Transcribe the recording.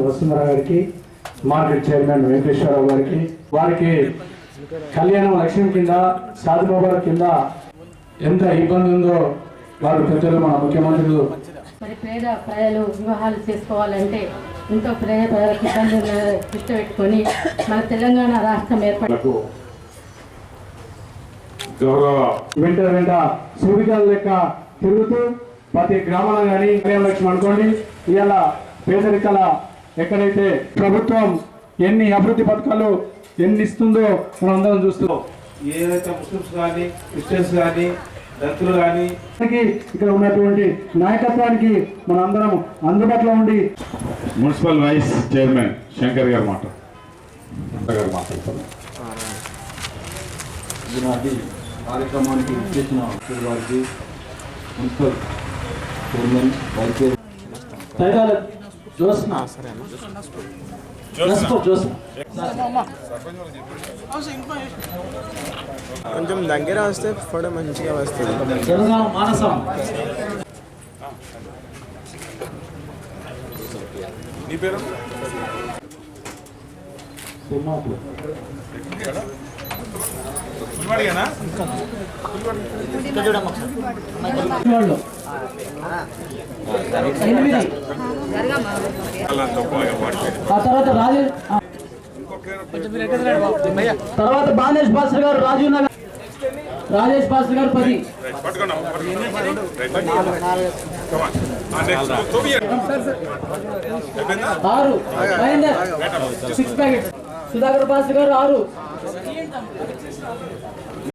వసుంధర గారికి market chairman Venkateswararao గారికి వారికి కళ్యాణం లక్ష్యం కింద సాధుబాబా కింద ఎంత ఇబ్బంది ఉందో వారు పెద్దలు మన ముఖ్యమంత్రులు. మరి పేద ప్రజలు వివాహాలు చేసుకోవాలంటే ఎంతో పేద ప్రజలకు ఇబ్బందులు దృష్టి పెట్టుకొని మన తెలంగాణ రాష్ట్రం ఏర్పడి లకు గౌరవ వెంట వెంట సూర్యకాల లెక్క తిరుగుతూ ప్రతి గ్రామంలో కానీ కళ్యాణ లక్ష్యం అనుకోండి. ఇవాళ పేదరికల ఎక్కడైతే ప్రభుత్వం ఎన్ని అభివృద్ధి పథకాలు ఎన్ని ఇస్తుందో మనం అందరం చూస్తున్నాం. ఏదైతే ముస్లిమ్స్ కానీ క్రిస్టియన్స్ కానీ దళితులు కానీ. ఇక్కడ ఉన్నటువంటి నాయకత్వానికి మనందరం అందుబాటులో ఉండి మున్సిపల్ వైస్ చైర్మన్ శంకర్ గారు మాట. శంకర్ గారు కార్యక్రమానికి ఇచ్చేసిన వారికి మున్సిపల్ చైర్మన్ వైస్ జోస్నా. కొంచెం దగ్గర వస్తే ఫోటో మంచిగా వస్తుంది. జనగామ మానసం నీ పేరు? తిమ్మాపూర్ తర్వాత రాజు తర్వాత భాస్కర్ గారు రాజీవ్ నగర్ రాజేష్ భాస్కర్ గారు పది. ఆరు. సిక్స్ ప్యాకెట్ సుధాకర్ భాస్కర్ గారు ఆరు.